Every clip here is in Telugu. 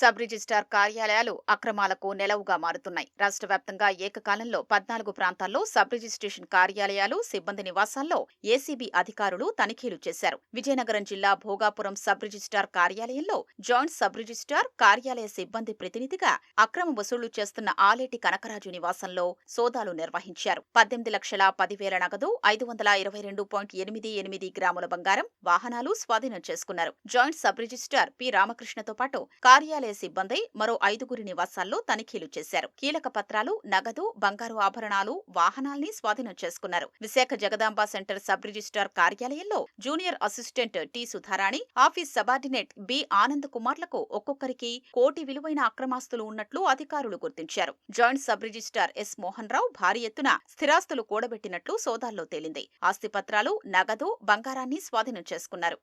సబ్ రిజిస్ట్రార్ కార్యాలయాలు అక్రమాలకు నెలవుగా మారుతున్నాయి. రాష్ట్ర వ్యాప్తంగా ఏకకాలంలో పద్నాలుగు ప్రాంతాల్లో సబ్ రిజిస్ట్రేషన్ కార్యాలయాలు సిబ్బంది నివాసాల్లో ఏసీబీ అధికారులు తనిఖీలు చేశారు. విజయనగరం జిల్లా భోగాపురం సబ్ రిజిస్ట్రార్ కార్యాలయంలో జాయింట్ సబ్ రిజిస్టార్ కార్యాలయ సిబ్బంది ప్రతినిధిగా అక్రమ వసూళ్ళు చేస్తున్న ఆలేటి కనకరాజు నివాసంలో సోదాలు నిర్వహించారు. పద్దెనిమిది లక్షల పదివేల నగదు ఐదు వందల ఇరవై రెండు పాయింట్ ఎనిమిది ఎనిమిది గ్రాముల బంగారం వాహనాలు స్వాధీనం చేసుకున్నారు. జాయింట్ సబ్ రిజిస్టార్ పి రామకృష్ణతో పాటు కార్యాలయ సిబ్బంది మరో ఐదుగురి నివాసాల్లో తనిఖీలు చేశారు. కీలక పత్రాలు నగదు బంగారు ఆభరణాలు వాహనాల్ని స్వాధీనం చేసుకున్నారు. Visakha Jagadamba centre sub registrar కార్యాలయంలో junior assistant T Sudharani office subordinate B Anand కుమార్లకు ఒక్కొక్కరికి కోటి విలువైన అక్రమాస్తులు ఉన్నట్లు అధికారులు గుర్తించారు. Joint sub registrar S Mohan Rao భారీ ఎత్తున స్థిరాస్తులు కూడబెట్టినట్లు సోదాల్లో తేలింది. ఆస్తిపత్రాలు నగదు బంగారాన్ని స్వాధీనం చేసుకున్నారు.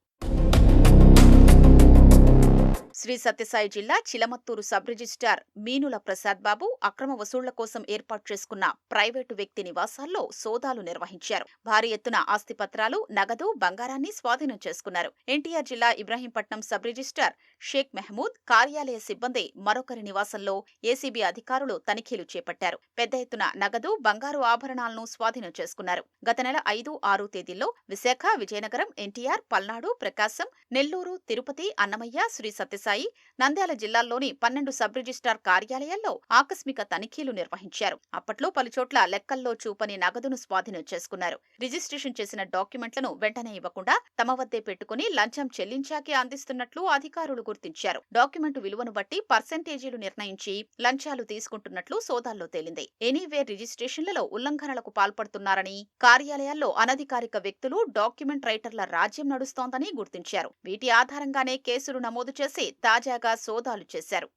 శ్రీ సత్యసాయి జిల్లా చిలమత్తూరు సబ్ రిజిస్టార్ మీనుల ప్రసాద్ బాబు అక్రమ వసూళ్ళ కోసం ఏర్పాటు చేసుకున్న ప్రైవేటు వ్యక్తి నివాసాల్లో సోదాలు నిర్వహించారు. భారీ ఎత్తున ఆస్తిపత్రాలు నగదు బంగారాన్ని స్వాధీనం చేసుకున్నారు. ఎన్టీఆర్ జిల్లా ఇబ్రాహీంపట్నం సబ్ రిజిస్టార్ షేక్ మెహమూద్ కార్యాలయ సిబ్బంది మరొకరి నివాసంలో ఏసీబీ అధికారులు తనిఖీలు చేపట్టారు. పెద్ద ఎత్తున నగదు బంగారు ఆభరణాలను స్వాధీనం చేసుకున్నారు. గత నెల ఐదు ఆరు తేదీల్లో విశాఖ విజయనగరం ఎన్టీఆర్ పల్నాడు ప్రకాశం నెల్లూరు తిరుపతి అన్నమయ్య శ్రీ సత్యసాయి నంద్యాల జిల్లాల్లోని పన్నెండు సబ్ రిజిస్టార్ కార్యాలయాల్లో ఆకస్మిక తనిఖీలు నిర్వహించారు. అప్పట్లో పలుచోట్ల లెక్కల్లో చూపని నగదును స్వాధీనం చేసుకున్నారు. రిజిస్ట్రేషన్ చేసిన డాక్యుమెంట్లను వెంటనే ఇవ్వకుండా తమ వద్దే పెట్టుకుని లంచం చెల్లించాకే అందిస్తున్నట్లు అధికారులు గుర్తించారు. డాక్యుమెంటు విలువను బట్టి పర్సెంటేజీలు నిర్ణయించి లంచాలు తీసుకుంటున్నట్లు సోదాల్లో తేలింది. ఎనీవేర్ రిజిస్ట్రేషన్లలో ఉల్లంఘనలకు పాల్పడుతున్నారని కార్యాలయాల్లో అనధికారిక వ్యక్తులు డాక్యుమెంట్ రైటర్ల రాజ్యం నడుస్తోందని గుర్తించారు. వీటి ఆధారంగానే కేసులు నమోదు చేసి తాజాగా సోదాలు చేశారు.